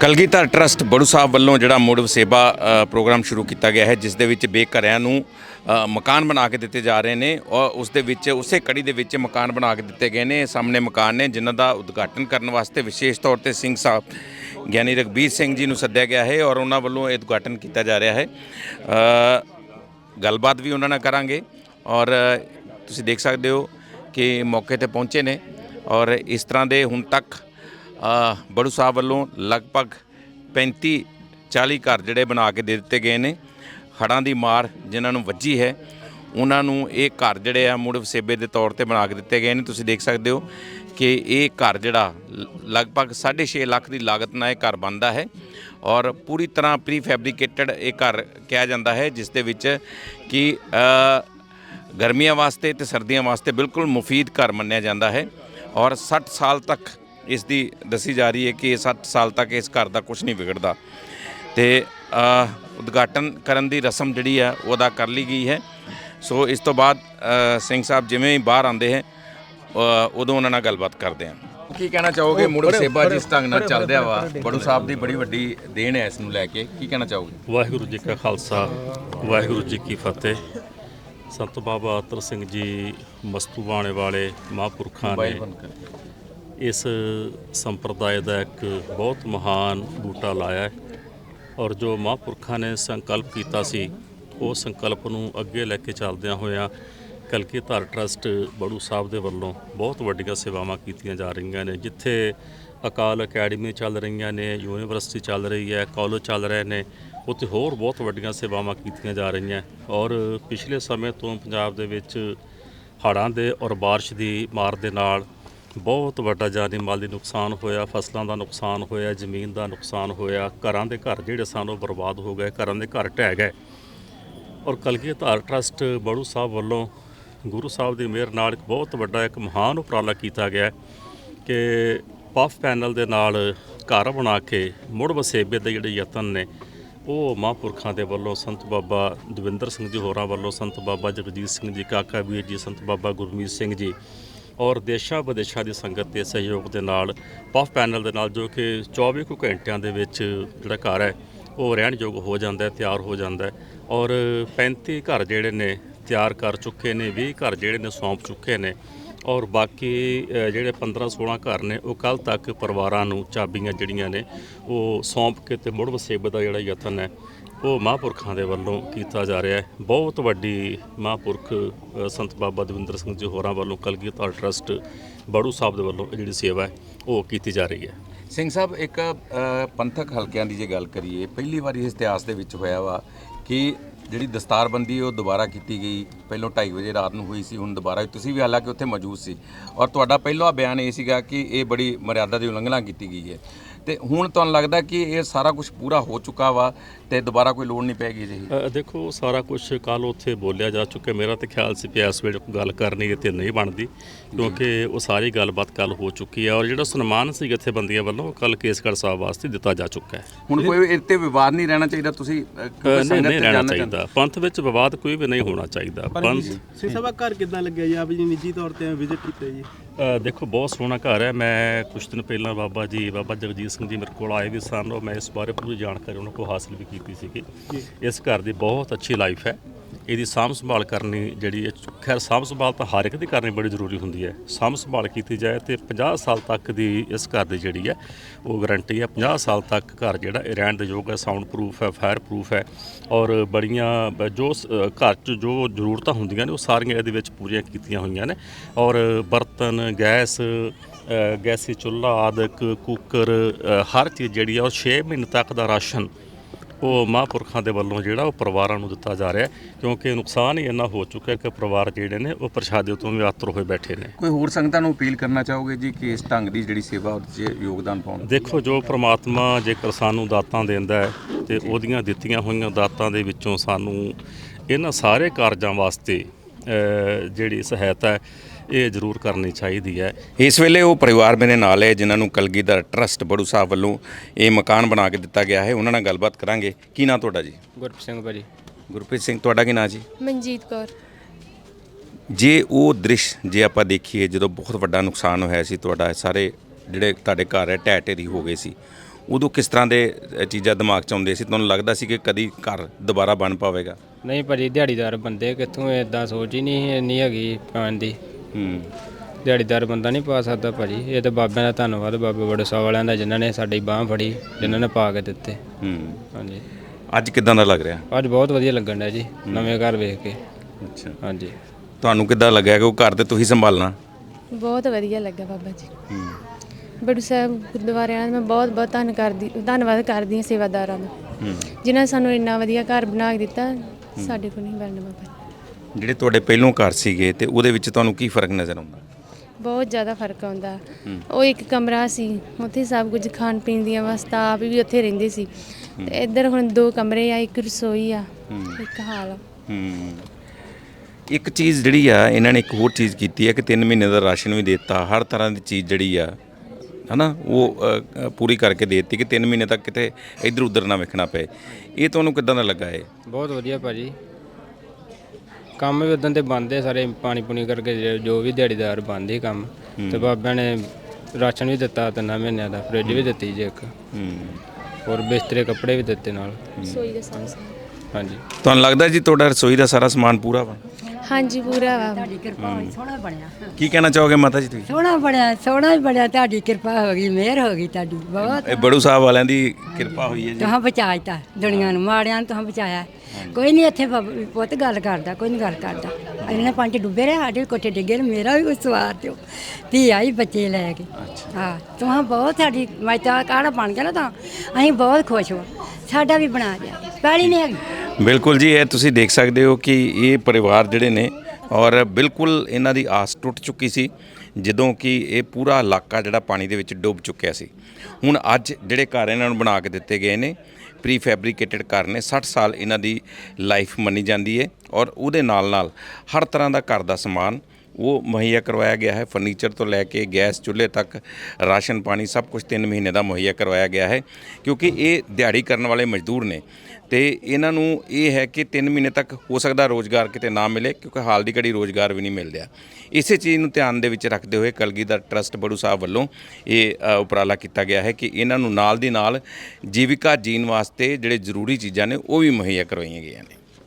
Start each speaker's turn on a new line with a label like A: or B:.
A: Kalgidhar trust Baru ਸਾਹਿਬ ਵੱਲੋਂ ਜਿਹੜਾ ਮੁੜ ਵਸੇਬਾ ਪ੍ਰੋਗਰਾਮ ਸ਼ੁਰੂ ਕੀਤਾ ਗਿਆ ਹੈ, ਜਿਸ ਦੇ ਵਿੱਚ ਬੇਘਰਿਆਂ ਨੂੰ ਮਕਾਨ ਬਣਾ ਕੇ ਦਿੱਤੇ ਜਾ ਰਹੇ ਨੇ ਔਰ ਉਸ ਦੇ ਵਿੱਚ, ਉਸੇ ਕੜੀ ਦੇ ਵਿੱਚ ਮਕਾਨ ਬਣਾ ਕੇ ਦਿੱਤੇ ਗਏ ਨੇ। ਸਾਹਮਣੇ ਮਕਾਨ ਨੇ, ਜਿਨ੍ਹਾਂ ਦਾ ਉਦਘਾਟਨ ਕਰਨ ਵਾਸਤੇ ਵਿਸ਼ੇਸ਼ ਤੌਰ ਤੇ ਸਿੰਘ ਸਾਹਿਬ, ਗਿਆਨੀ ਰਗਬੀਰ ਸਿੰਘ ਜੀ ਨੂੰ ਸੱਦਿਆ ਗਿਆ ਹੈ ਔਰ ਉਹਨਾਂ ਵੱਲੋਂ ਇਹ ਉਦਘਾਟਨ ਕੀਤਾ ਜਾ ਰਿਹਾ ਹੈ। ਗੱਲਬਾਤ ਵੀ ਉਹਨਾਂ ਨਾਲ ਕਰਾਂਗੇ ਔਰ ਤੁਸੀਂ ਦੇਖ ਸਕਦੇ ਹੋ ਕਿ ਮੌਕੇ ਤੇ ਪਹੁੰਚੇ ਨੇ ਔਰ ਇਸ ਤਰ੍ਹਾਂ ਦੇ ਹੁਣ ਤੱਕ ਬੜੂ ਸਾਹਿਬ ਵੱਲੋਂ ਲਗਭਗ 35 40 ਘਰ ਜਿਹੜੇ ਬਣਾ ਕੇ ਦੇ ਦਿੱਤੇ ਗਏ ਨੇ। ਹੜ੍ਹਾਂ ਦੀ ਮਾਰ ਜਿਨ੍ਹਾਂ ਨੂੰ ਵੱਜੀ ਹੈ, ਉਹਨਾਂ ਨੂੰ ਇਹ ਘਰ ਜਿਹੜੇ ਆ ਮੁੜ ਵਸੇਬੇ ਦੇ ਤੌਰ ਤੇ ਬਣਾ ਕੇ ਦਿੱਤੇ ਗਏ ਨੇ। ਤੁਸੀਂ ਦੇਖ ਸਕਦੇ ਹੋ ਕਿ ਇਹ ਘਰ ਜਿਹੜਾ ਲ- ਲਗਭਗ 6.5 ਲੱਖ ਦੀ ਲਾਗਤ ਨਾਲ ਇਹ ਘਰ ਬਣਦਾ ਹੈ ਔਰ ਪੂਰੀ ਤਰ੍ਹਾਂ ਪ੍ਰੀ ਫੈਬਰੀਕੇਟਡ ਇਹ ਘਰ ਕਿਹਾ ਜਾਂਦਾ ਹੈ, ਜਿਸ ਦੇ ਵਿੱਚ ਕਿ ਗਰਮੀਆਂ ਵਾਸਤੇ ਤੇ ਸਰਦੀਆਂ ਵਾਸਤੇ ਬਿਲਕੁਲ ਮੁਫੀਦ ਘਰ ਮੰਨਿਆ ਜਾਂਦਾ ਹੈ ਔਰ 60 ਸਾਲ ਤੱਕ ਇਸ ਦੀ ਦੱਸੀ ਜਾ ਰਹੀ ਹੈ ਕਿ ਇਹ 60 ਸਾਲ ਤੱਕ ਇਸ ਘਰ ਦਾ ਕੁਝ ਨਹੀਂ ਵਿਗੜਦਾ। ਤੇ ਉਦਘਾਟਨ ਕਰਨ ਦੀ ਰਸਮ ਜਿਹੜੀ ਹੈ ਉਹ ਅਦਾ ਕਰ ਲਈ ਗਈ ਹੈ। ਸੋ ਇਸ ਤੋਂ ਬਾਅਦ ਸਿੰਘ ਸਾਹਿਬ ਜਿਵੇਂ ਹੀ ਬਾਹਰ ਆਉਂਦੇ ਹੈ ਉਦੋਂ ਉਹਨਾਂ ਨਾਲ ਗੱਲਬਾਤ ਕਰਦੇ ਹਾਂ। ਕੀ ਕਹਿਣਾ ਚਾਹੋਗੇ? ਮੁੜ ਸੇਬਾ ਜਿਸ ਢੰਗ ਨਾਲ ਚੱਲ ਰਿਹਾ ਵਾ ਬੜੂ ਸਾਹਿਬ ਦੀ ਬੜੀ ਵੱਡੀ ਦੇਣ ਹੈ ਇਸ ਨੂੰ ਲੈ ਕੇ। ਕੀ ਕਹਿਣਾ ਚਾਹੋਗੇ?
B: ਵਾਹਿਗੁਰੂ ਜੀ ਕਾ ਖਾਲਸਾ ਵਾਹਿਗੁਰੂ ਜੀ ਕੀ ਫਤਿਹ। ਸੰਤ ਬਾਬਾ ਅਤਰ ਸਿੰਘ ਜੀ ਮਸਤੂਬਾਣੇ ਵਾਲੇ ਮਹਾਂਪੁਰਖਾਂ ਨੇ ਇਸ ਸੰਪਰਦਾਇ ਦਾ ਇੱਕ ਬਹੁਤ ਮਹਾਨ ਬੂਟਾ ਲਾਇਆ ਹੈ ਔਰ ਜੋ ਮਹਾਂਪੁਰਖਾਂ ਨੇ ਸੰਕਲਪ ਕੀਤਾ ਸੀ, ਉਹ ਸੰਕਲਪ ਨੂੰ ਅੱਗੇ ਲੈ ਕੇ ਚੱਲਦਿਆਂ ਹੋਇਆਂ ਕਲਕੀਧਰ ਟਰਸਟ ਬੜੂ ਸਾਹਿਬ ਦੇ ਵੱਲੋਂ ਬਹੁਤ ਵੱਡੀਆਂ ਸੇਵਾਵਾਂ ਕੀਤੀਆਂ ਜਾ ਰਹੀਆਂ ਨੇ, ਜਿੱਥੇ ਅਕਾਲ ਅਕੈਡਮੀ ਚੱਲ ਰਹੀਆਂ ਨੇ, ਯੂਨੀਵਰਸਿਟੀ ਚੱਲ ਰਹੀ ਹੈ, ਕਾਲਜ ਚੱਲ ਰਹੇ ਨੇ, ਉੱਥੇ ਹੋਰ ਬਹੁਤ ਵੱਡੀਆਂ ਸੇਵਾਵਾਂ ਕੀਤੀਆਂ ਜਾ ਰਹੀਆਂ ਔਰ ਪਿਛਲੇ ਸਮੇਂ ਤੋਂ ਪੰਜਾਬ ਦੇ ਵਿੱਚ ਹੜ੍ਹਾਂ ਦੇ ਔਰ ਬਾਰਿਸ਼ ਦੀ ਮਾਰ ਦੇ ਨਾਲ ਬਹੁਤ ਵੱਡਾ ਜਾਨੀ ਮਾਲੀ ਨੁਕਸਾਨ ਹੋਇਆ, ਫਸਲਾਂ ਦਾ ਨੁਕਸਾਨ ਹੋਇਆ, ਜ਼ਮੀਨ ਦਾ ਨੁਕਸਾਨ ਹੋਇਆ, ਘਰਾਂ ਦੇ ਘਰ ਜਿਹੜੇ ਸਨ ਉਹ ਬਰਬਾਦ ਹੋ ਗਏ, ਘਰਾਂ ਦੇ ਘਰ ਢਹਿ ਗਏ। ਔਰ ਕਲਗੀਧਰ ਟਰਸਟ ਬੜੂ ਸਾਹਿਬ ਵੱਲੋਂ ਗੁਰੂ ਸਾਹਿਬ ਦੀ ਮਿਹਰ ਨਾਲ ਇੱਕ ਬਹੁਤ ਵੱਡਾ ਇੱਕ ਮਹਾਨ ਉਪਰਾਲਾ ਕੀਤਾ ਗਿਆ ਕਿ ਪਫ ਪੈਨਲ ਦੇ ਨਾਲ ਘਰ ਬਣਾ ਕੇ ਮੁੜ ਵਸੇਬੇ ਦੇ ਜਿਹੜੇ ਯਤਨ ਨੇ, ਉਹ ਮਹਾਂਪੁਰਖਾਂ ਦੇ ਵੱਲੋਂ ਸੰਤ ਬਾਬਾ ਦਵਿੰਦਰ ਸਿੰਘ ਜੀ ਹੋਰਾਂ ਵੱਲੋਂ ਸੰਤ ਬਾਬਾ ਜਗਜੀਤ ਸਿੰਘ ਜੀ, ਕਾਕਾ ਵੀਰ ਜੀ, ਸੰਤ ਬਾਬਾ ਗੁਰਮੀਤ ਸਿੰਘ ਜੀ ਔਰ ਦੇਸ਼ਾਂ ਵਿਦੇਸ਼ਾਂ ਦੀ ਸੰਗਤ ਦੇ ਸਹਿਯੋਗ ਦੇ ਨਾਲ ਪਫ ਪੈਨਲ ਦੇ ਨਾਲ ਜੋ ਕਿ 24 ਕੁ ਘੰਟਿਆਂ ਦੇ ਵਿੱਚ ਜਿਹੜਾ ਘਰ ਹੈ, ਉਹ ਰਹਿਣਯੋਗ ਹੋ ਜਾਂਦਾ ਹੈ, ਤਿਆਰ ਹੋ ਜਾਂਦਾ ਹੈ। ਔਰ 35 ਘਰ ਜਿਹੜੇ ਨੇ ਤਿਆਰ ਕਰ ਚੁੱਕੇ ਨੇ 20 ਘਰ ਜਿਹੜੇ ਨੇ ਸੌਂਪ ਚੁੱਕੇ ਨੇ। ਔਰ ਬਾਕੀ ਜਿਹੜੇ 15 16 ਘਰ ਨੇ, ਉਹ ਕੱਲ ਤੱਕ ਪਰਿਵਾਰਾਂ ਨੂੰ ਚਾਬੀਆਂ ਜਿਹੜੀਆਂ ਨੇ, ਉਹ ਸੌਂਪ ਕੇ ਤੇ ਮੁੜ ਵਸੇਬੇ ਦਾ ਜਿਹੜਾ ਯਤਨ ਹੈ, ਉਹ ਮਹਾਂਪੁਰਖਾਂ ਦੇ ਵੱਲੋਂ ਕੀਤਾ ਜਾ ਰਿਹਾ ਹੈ। ਬਹੁਤ ਵੱਡੀ ਮਹਾਂਪੁਰਖ ਸੰਤ ਬਾਬਾ ਦਵਿੰਦਰ ਸਿੰਘ ਜੀ ਹੋਰਾਂ ਵੱਲੋਂ ਕਲਗੀਧਰ ਟਰਸਟ ਬੜੂ ਸਾਹਿਬ ਦੇ ਵੱਲੋਂ ਜਿਹੜੀ ਸੇਵਾ ਹੈ, ਉਹ ਕੀਤੀ ਜਾ ਰਹੀ ਹੈ।
A: ਸਿੰਘ ਸਾਹਿਬ, ਇੱਕ ਪੰਥਕ ਹਲਕਿਆਂ ਦੀ ਜੇ ਗੱਲ ਕਰੀਏ, ਪਹਿਲੀ ਵਾਰੀ ਇਸ ਇਤਿਹਾਸ ਦੇ ਵਿੱਚ ਹੋਇਆ ਵਾ ਕਿ ਜਿਹੜੀ ਦਸਤਾਰਬੰਦੀ ਉਹ ਦੁਬਾਰਾ ਕੀਤੀ ਗਈ। ਪਹਿਲਾਂ 2:30 ਵਜੇ ਰਾਤ ਨੂੰ ਹੋਈ ਸੀ, ਹੁਣ ਦੁਬਾਰਾ। ਤੁਸੀਂ ਵੀ ਹਾਲਾਂਕਿ ਉੱਥੇ ਮੌਜੂਦ ਸੀ। ਔਰ ਤੁਹਾਡਾ ਪਹਿਲਾ ਬਿਆਨ ਇਹ ਸੀਗਾ ਕਿ ਇਹ ਬੜੀ ਮਰਿਆਦਾ ਦੀ ਉਲੰਘਣਾ ਕੀਤੀ ਗਈ ਹੈ। ਤੇ ਹੁਣ ਤੁਹਾਨੂੰ ਲੱਗਦਾ ਕਿ ਇਹ ਸਾਰਾ ਕੁਝ ਪੂਰਾ ਹੋ ਚੁੱਕਾ ਵਾ ਤੇ ਦੁਬਾਰਾ ਕੋਈ ਲੋੜ ਨਹੀਂ ਪੈਗੀ ਜੀ
B: ਦੇਖੋ ਸਾਰਾ ਕੁਝ ਕੱਲ ਉੱਥੇ ਬੋਲਿਆ ਜਾ ਚੁੱਕਿਆ। ਮੇਰਾ ਤੇ ਖਿਆਲ ਸੀ ਕਿ ਇਸ ਵੇਲੇ ਕੋਈ ਗੱਲ ਕਰਨੀ ਤੇ ਨਹੀਂ ਬਣਦੀ ਕਿਉਂਕਿ ਉਹ ਸਾਰੀ ਗੱਲਬਾਤ ਕੱਲ ਹੋ ਚੁੱਕੀ ਹੈ ਔਰ ਜਿਹੜਾ ਸਨਮਾਨ ਸੀ ਜਥੇਬੰਦੀਆਂ ਵੱਲੋਂ ਕੱਲ ਕੇਸਗੜ੍ਹ ਸਾਹਿਬ ਵਾਸਤੇ ਦਿੱਤਾ ਜਾ ਚੁੱਕਾ ਹੈ।
A: ਹੁਣ ਕੋਈ ਇਹ ਤੇ ਵਿਵਾਦ ਨਹੀਂ ਰਹਿਣਾ ਚਾਹੀਦਾ ਤੁਸੀਂ
B: ਨਹੀਂ
A: ਸੰਗਤ
B: ਨਹੀਂ
A: ਤੇ
B: ਰਹਿਣਾ
A: ਚਾਹੁੰਦੇ-
B: ਪੰਥ ਵਿੱਚ ਵਿਵਾਦ ਕੋਈ ਵੀ ਨਹੀਂ ਹੋਣਾ ਚਾਹੀਦਾ। ਪੰਥ
C: ਸੇ ਸਭਾ ਘਰ ਕਿੱਦਾਂ ਲੱਗਿਆ ਜੀ? ਆਪ ਜੀ ਨਿੱਜੀ ਤੌਰ ਤੇ ਵਿਜ਼ਿਟ ਕੀਤਾ ਜੀ।
B: ਦੇਖੋ ਬਹੁਤ ਸੋਹਣਾ ਘਰ ਹੈ। ਮੈਂ ਕੁਝ ਦਿਨ ਪਹਿਲਾਂ ਬਾਬਾ ਜੀ ਬਾਬਾ ਜਗਜੀਤ ਸਿੰਘ ਜੀ ਮੇਰੇ ਕੋਲ ਆਏ ਵੀ ਸਨ ਔਰ ਮੈਂ ਇਸ ਬਾਰੇ ਪੂਰੀ ਜਾਣਕਾਰੀ ਉਹਨਾਂ ਕੋਲ ਹਾਸਲ ਵੀ ਕੀਤੀ ਸੀਗੀ। ਇਸ ਘਰ ਦੀ ਬਹੁਤ ਅੱਛੀ ਲਾਈਫ ਹੈ। ਇਹਦੀ ਸਾਂਭ ਸੰਭਾਲ ਕਰਨੀ ਜਿਹੜੀ ਹੈ, ਖੈਰ ਸਾਂਭ ਸੰਭਾਲ ਤਾਂ ਹਰ ਇੱਕ ਦੀ ਕਰਨੀ ਬੜੀ ਜ਼ਰੂਰੀ ਹੁੰਦੀ ਹੈ। ਸਾਂਭ ਸੰਭਾਲ ਕੀਤੀ ਜਾਏ ਤੇ 50 ਸਾਲ ਤੱਕ ਦੀ ਇਸ ਘਰ ਦੀ ਜਿਹੜੀ ਹੈ ਉਹ ਗਾਰੰਟੀ ਹੈ। 50 ਸਾਲ ਤੱਕ ਘਰ ਜਿਹੜਾ ਇਹ ਰਹਿਣ ਦੇ ਯੋਗ ਹੈ ਸਾਊਂਡ ਪ੍ਰੂਫ ਹੈ ਫਾਇਰ ਪ੍ਰੂਫ ਹੈ ਔਰ ਬੜੀਆਂ ਜੋ ਸ- ਘਰ 'ਚ ਜੋ ਜ਼ਰੂਰਤਾਂ ਹੁੰਦੀਆਂ ਨੇ ਉਹ ਸਾਰੀਆਂ ਇਹਦੇ ਵਿੱਚ ਪੂਰੀਆਂ ਕੀਤੀਆਂ ਹੋਈਆਂ ਨੇ ਔਰ ਬਰਤਨ ਗੈਸ ਗੈਸੀ ਚੁੱਲ੍ਹਾ ਆਦਿਕ ਕੁੱਕਰ ਹਰ ਚੀਜ਼ ਜਿਹੜੀ ਆ ਉਹ 6 ਮਹੀਨੇ ਤੱਕ ਦਾ ਰਾਸ਼ਨ ਉਹ ਮਹਾਂਪੁਰਖਾਂ ਦੇ ਵੱਲੋਂ ਜਿਹੜਾ ਉਹ ਪਰਿਵਾਰਾਂ ਨੂੰ ਦਿੱਤਾ ਜਾ ਰਿਹਾ ਕਿਉਂਕਿ ਨੁਕਸਾਨ ਹੀ ਇੰਨਾ ਹੋ ਚੁੱਕਾ ਹੈ ਕਿ ਪਰਿਵਾਰ ਜਿਹੜੇ ਨੇ ਉਹ ਪ੍ਰਸ਼ਾਦੇ ਤੋਂ ਵੀ ਆਤਰ ਹੋਏ ਬੈਠੇ ਨੇ।
A: ਕੋਈ ਹੋਰ ਸੰਗਤਾਂ ਨੂੰ ਅਪੀਲ ਕਰਨਾ ਚਾਹੋਗੇ ਜੀ ਕਿ ਇਸ ਢੰਗ ਦੀ ਜਿਹੜੀ ਸੇਵਾ ਉਹਦੇ 'ਚ ਯੋਗਦਾਨ ਪਾਉਣ?
B: ਦੇਖੋ ਜੋ ਪ੍ਰਮਾਤਮਾ ਜੇਕਰ ਸਾਨੂੰ ਦਾਤਾਂ ਦਿੰਦਾ ਹੈ ਤੇ ਉਹਦੀਆਂ ਦਿੱਤੀਆਂ ਹੋਈਆਂ ਦਾਤਾਂ ਦੇ ਵਿੱਚੋਂ ਸਾਨੂੰ ਇਹਨਾਂ ਸਾਰੇ ਕਾਰਜਾਂ ਵਾਸਤੇ ਜਿਹੜੀ ਸਹਾਇਤਾ ਹੈ ਇਹ ਜ਼ਰੂਰ ਕਰਨੀ ਚਾਹੀਦੀ ਹੈ।
A: ਇਸ ਵੇਲੇ ਉਹ ਪਰਿਵਾਰ ਮੇਰੇ ਨਾਲ ਹੈ ਜਿਨ੍ਹਾਂ ਨੂੰ ਕਲਗੀਧਰ ਟਰਸਟ ਬੜੂ ਸਾਹਿਬ ਵੱਲੋਂ ਇਹ ਮਕਾਨ ਬਣਾ ਕੇ ਦਿੱਤਾ ਗਿਆ ਹੈ। ਉਹਨਾਂ ਨਾਲ ਗੱਲਬਾਤ ਕਰਾਂਗੇ। ਕੀ ਨਾਂ ਤੁਹਾਡਾ ਜੀ?
D: ਗੁਰਪ੍ਰੀਤ ਸਿੰਘ ਭਾਜੀ।
A: ਗੁਰਪ੍ਰੀਤ ਸਿੰਘ ਤੁਹਾਡਾ ਕੀ ਨਾਂ ਜੀ?
E: ਮਨਜੀਤ ਕੌਰ।
A: ਜੇ ਉਹ ਦ੍ਰਿਸ਼ ਜੇ ਆਪਾਂ ਦੇਖੀਏ ਜਦੋਂ ਬਹੁਤ ਵੱਡਾ ਨੁਕਸਾਨ ਹੋਇਆ ਸੀ ਤੁਹਾਡਾ ਸਾਰੇ ਜਿਹੜੇ ਤੁਹਾਡੇ ਘਰ ਹੈ ਢਹਿ ਢੇਰੀ ਹੋ ਗਏ ਸੀ ਉਦੋਂ ਕਿਸ ਤਰ੍ਹਾਂ ਦੇ ਚੀਜ਼ਾਂ ਦਿਮਾਗ 'ਚ ਆਉਂਦੇ ਸੀ? ਤੁਹਾਨੂੰ ਲੱਗਦਾ ਸੀ ਕਿ ਕਦੀ ਘਰ ਦੁਬਾਰਾ ਬਣ ਪਾਵੇਗਾ?
D: ਨਹੀਂ ਭਾਜੀ ਦਿਹਾੜੀਦਾਰ ਬੰਦੇ ਕਿੱਥੋਂ ਇਦਾਂ ਸੋਚ ਹੀ ਨਹੀਂ ਇੰਨੀ ਹੈਗੀ ਪਾਣ ਦੀ।
A: ਹੂੰ
D: ਦਿਹਾੜੀਦਾਰ ਬੰਦਾ ਨਹੀਂ ਪਾ ਸਕਦਾ ਭਾਜੀ। ਇਹ ਤਾਂ ਬਾਬਿਆਂ ਦਾ ਧੰਨਵਾਦ ਬਾਬੇ ਬੜੇ ਸੌ ਵਾਲਿਆਂ ਦਾ ਜਿਨ੍ਹਾਂ ਨੇ ਸਾਡੀ ਬਾਹ ਫੜੀ ਜਿਨ੍ਹਾਂ ਨੇ ਪਾ ਕੇ ਦਿੱਤੇ।
A: ਹੂੰ।
D: ਹਾਂਜੀ।
A: ਅੱਜ ਕਿਦਾਂ ਦਾ ਲੱਗ ਰਿਹਾ?
D: ਅੱਜ ਬਹੁਤ ਵਧੀਆ ਲੱਗਣ ਡਿਆ ਜੀ ਨਵੇਂ ਘਰ ਵੇਖ ਕੇ।
A: ਅੱਛਾ।
D: ਹਾਂਜੀ।
A: ਤੁਹਾਨੂੰ ਕਿੱਦਾਂ ਲੱਗਿਆ ਕਿ ਉਹ ਘਰ ਤੇ ਤੁਸੀਂ ਸੰਭਾਲਣਾ?
E: ਬਹੁਤ ਵਧੀਆ ਲੱਗਾ ਬਾਬਾ ਜੀ।
A: ਹੂੰ।
E: ਬੜੂ ਸਾਹਿਬ ਗੁਰਦੁਆਰਿਆਂ ਦਾ ਮੈਂ ਬਹੁਤ ਬਹੁਤ ਧੰਨ ਕਰਦੀ ਧੰਨਵਾਦ ਕਰਦੀ ਹਾਂ ਸੇਵਾਦਾਰਾਂ ਦਾ।
A: ਹੂੰ।
E: ਜਿਨ੍ਹਾਂ ਨੇ ਸਾਨੂੰ ਇੰਨਾ ਵਧੀਆ ਘਰ ਬਣਾ ਕੇ ਦਿੱਤਾ ਸਾਡੇ ਕੋਲ ਨਹੀਂ ਬਣਨਾ ਬਾਬਾ ਜੀ।
A: ਜਿਹੜੇ ਤੁਹਾਡੇ ਪਹਿਲੋਂ ਘਰ ਸੀਗੇ ਤੇ ਉਹਦੇ ਵਿੱਚ ਤੁਹਾਨੂੰ ਕੀ ਫ਼ਰਕ ਨਜ਼ਰ ਆਉਂਦਾ?
E: ਬਹੁਤ ਜ਼ਿਆਦਾ ਫ਼ਰਕ ਆਉਂਦਾ। ਉਹ ਇੱਕ ਕਮਰਾ ਸੀ ਉੱਥੇ ਸਭ ਕੁਝ ਖਾਣ ਪੀਣ ਦੀਆਂ ਵਸਤਾਂ ਆਪ ਵੀ ਉੱਥੇ ਰਹਿੰਦੇ ਸੀ। ਤੇ ਇੱਧਰ ਹੁਣ ਦੋ ਕਮਰੇ ਆ ਇੱਕ ਰਸੋਈ ਆ ਇੱਕ ਹਾਲ
A: ਹੂੰ। ਇੱਕ ਚੀਜ਼ ਜਿਹੜੀ ਆ ਇਹਨਾਂ ਨੇ ਇੱਕ ਹੋਰ ਚੀਜ਼ ਕੀਤੀ ਹੈ ਕਿ 3 ਮਹੀਨੇ ਦਾ ਰਾਸ਼ਨ ਵੀ ਦਿੱਤਾ। ਹਰ ਤਰ੍ਹਾਂ ਦੀ ਚੀਜ਼ ਜਿਹੜੀ ਆ ਹਨਾ ਉਹ ਪੂਰੀ ਕਰਕੇ ਦੇ ਦਿੱਤੀ ਕਿ 3 ਮਹੀਨੇ ਤੱਕ ਕਿਤੇ ਇੱਧਰ ਉੱਧਰ ਨਾ ਵੇਖਣਾ ਪਏ। ਇਹ ਤੁਹਾਨੂੰ ਕਿਦਾਂ ਦਾ ਲੱਗਾ ਇਹ?
D: ਬਹੁਤ ਵਧੀਆ ਭਾਜੀ। ਕੰਮ ਵੀ ਉਦੋਂ ਤੇ ਬੰਦੇ ਸਾਰੇ ਪਾਣੀ ਪੁਣੀ ਕਰਕੇ ਜੋ- ਜੋ ਵੀ ਦਿਹਾੜੀਦਾਰ ਬੰਦੇ ਕੰਮ ਤੇ ਬਾਬਿਆਂ ਨੇ ਰਾਸ਼ਨ ਵੀ ਦਿੱਤਾ ਤਿੰਨਾਂ ਮਹੀਨਿਆਂ ਦਾ ਫ੍ਰਿਜ ਵੀ ਦਿੱਤੀ ਜੀ ਇੱਕ।
A: ਹੂੰ।
D: ਹੋਰ ਬਿਸਤਰੇ ਕੱਪੜੇ ਵੀ ਦਿੱਤੇ ਨਾਲ।
E: ਰਸੋਈ ਦੇ ਸਾਹਮਣੇ
D: ਹਾਂਜੀ।
A: ਤੁਹਾਨੂੰ ਲੱਗਦਾ ਜੀ ਤੁਹਾਡਾ ਰਸੋਈ ਦਾ ਸਾਰਾ ਸਮਾਨ ਪੂਰਾ ਵਾ?
E: ਹਾਂਜੀ ਪੂਰਾ ਵਾ।
F: ਤੁਹਾਡੀ ਕਿਰਪਾ ਹੋਈ ਸੋਹਣਾ ਬਣਿਆ।
A: ਕੀ ਕਹਿਣਾ ਚਾਹੋਗੇ ਮਾਤਾ ਜੀ ਤੁਸੀਂ?
F: ਸੋਹਣਾ ਬਣਿਆ ਸੋਹਣਾ ਹੀ ਬਣਿਆ ਤੁਹਾਡੀ ਕਿਰਪਾ ਹੋ ਗਈ ਮਿਹਰ ਹੋ ਗਈ ਤੁਹਾਡੀ ਬਹੁਤ।
A: ਇਹ ਬੜੂ ਸਾਹਿਬ ਵਾਲਿਆਂ ਦੀ ਕਿਰਪਾ ਹੋਈ ਹੈ ਜੀ।
F: ਤੁਹਾਂ ਬਚਾਇਤਾ ਦੁਨੀਆ ਨੂੰ ਮਾੜਿਆਂ ਨੂੰ ਤੁਹਾਂ ਬਚਾਇਆ। ਕੋਈ ਨਹੀਂ ਇੱਥੇ ਬੱਬ- ਪੁੱਤ ਗੱਲ ਕਰਦਾ ਕੋਈ ਨਹੀਂ ਗੱਲ ਕਰਦਾ। ਇਹਨਾਂ ਪੰਜ ਡੁੱਬੇ ਰਹੇ ਸਾਡੇ ਵੀ ਕੋਠੇ ਡਿੱਗੇ ਨੇ ਮੇਰਾ ਵੀ ਕੋਈ ਸਵਾਰ ਦਿਓ। ਧੀ ਆਈ ਬੱਚੇ ਲੈ ਕੇ। ਹਾਂ ਤੁਹਾਂ ਬਹੁਤ ਸਾਡੀ ਮਾਤਾ ਕਾੜਾ ਬਣ ਗਿਆ ਨਾ ਤਾਂ ਅਸੀਂ ਬਹੁਤ ਖੁਸ਼ ਹਾਂ ਸਾਡਾ ਵੀ ਬਣਾ ਦਿਆ ਪਹਿਲੀ ਨਹੀਂ ਹੈਗੀ।
A: ਬਿਲਕੁਲ ਜੀ, ਇਹ ਤੁਸੀਂ ਦੇਖ ਸਕਦੇ ਹੋ ਕਿ ਇਹ ਪਰਿਵਾਰ ਜਿਹੜੇ ਨੇ ਔਰ ਬਿਲਕੁਲ ਇਹਨਾਂ ਦੀ ਆਸ ਟੁੱਟ ਚੁੱਕੀ ਸੀ, ਜਦੋਂ ਕਿ ਇਹ ਪੂਰਾ ਇਲਾਕਾ ਜਿਹੜਾ ਪਾਣੀ ਦੇ ਵਿੱਚ ਡੁੱਬ ਚੁੱਕਿਆ ਸੀ। ਹੁਣ ਅੱਜ ਜਿਹੜੇ ਘਰ ਇਹਨਾਂ ਨੂੰ ਬਣਾ ਕੇ ਦਿੱਤੇ ਗਏ ਨੇ ਪ੍ਰੀ ਫੈਬਰੀਕੇਟਡ ਘਰ ਨੇ 60 ਸਾਲ ਇਹਨਾਂ ਦੀ ਲਾਈਫ ਮੰਨੀ ਜਾਂਦੀ ਹੈ ਔਰ ਉਹਦੇ ਨਾਲ ਨਾਲ ਹਰ ਤਰ੍ਹਾਂ ਦਾ ਘਰ ਦਾ ਸਮਾਨ ਉਹ ਮੁਹੱਈਆ ਕਰਵਾਇਆ ਗਿਆ ਹੈ। ਫਰਨੀਚਰ ਤੋਂ ਲੈ ਕੇ ਗੈਸ, ਚੁੱਲ੍ਹੇ ਤੱਕ, ਰਾਸ਼ਨ ਪਾਣੀ ਸਭ ਕੁਝ 3 ਮਹੀਨੇ ਦਾ ਮੁਹੱਈਆ ਕਰਵਾਇਆ ਗਿਆ ਹੈ। ਕਿਉਂਕਿ ਇਹ ਦਿਹਾੜੀ ਕਰਨ ਵਾਲੇ ਮਜ਼ਦੂਰ ਨੇ ਤੇ ਇਹਨਾਂ ਨੂੰ ਇਹ ਹੈ ਕਿ 3 ਮਹੀਨੇ ਤੱਕ ਹੋ ਸਕਦਾ ਰੋਜ਼ਗਾਰ ਕਿਤੇ ਨਾ ਮਿਲੇ, ਕਿਉਂਕਿ ਹਾਲ ਦੀ ਘੜੀ ਰੋਜ਼ਗਾਰ ਵੀ ਨਹੀਂ ਮਿਲ ਰਿਹਾ। ਇਸੇ ਚੀਜ਼ ਨੂੰ ਧਿਆਨ ਦੇ ਵਿੱਚ ਰੱਖਦੇ ਹੋਏ ਕਲਗੀਧਰ ਟਰਸਟ ਬੜੂ ਸਾਹਿਬ ਵੱਲੋਂ ਇਹ ਉਪਰਾਲਾ ਕੀਤਾ ਗਿਆ ਹੈ ਕਿ ਇਹਨਾਂ ਨੂੰ ਨਾਲ ਦੀ ਨਾਲ ਜੀਵਿਕਾ ਜੀਣ ਵਾਸਤੇ ਜਿਹੜੇ ਜ਼ਰੂਰੀ ਚੀਜ਼ਾਂ ਨੇ, ਉਹ ਵੀ ਮੁਹੱਈਆ ਕਰਵਾਈਆਂ ਗਈਆਂ ਨੇ।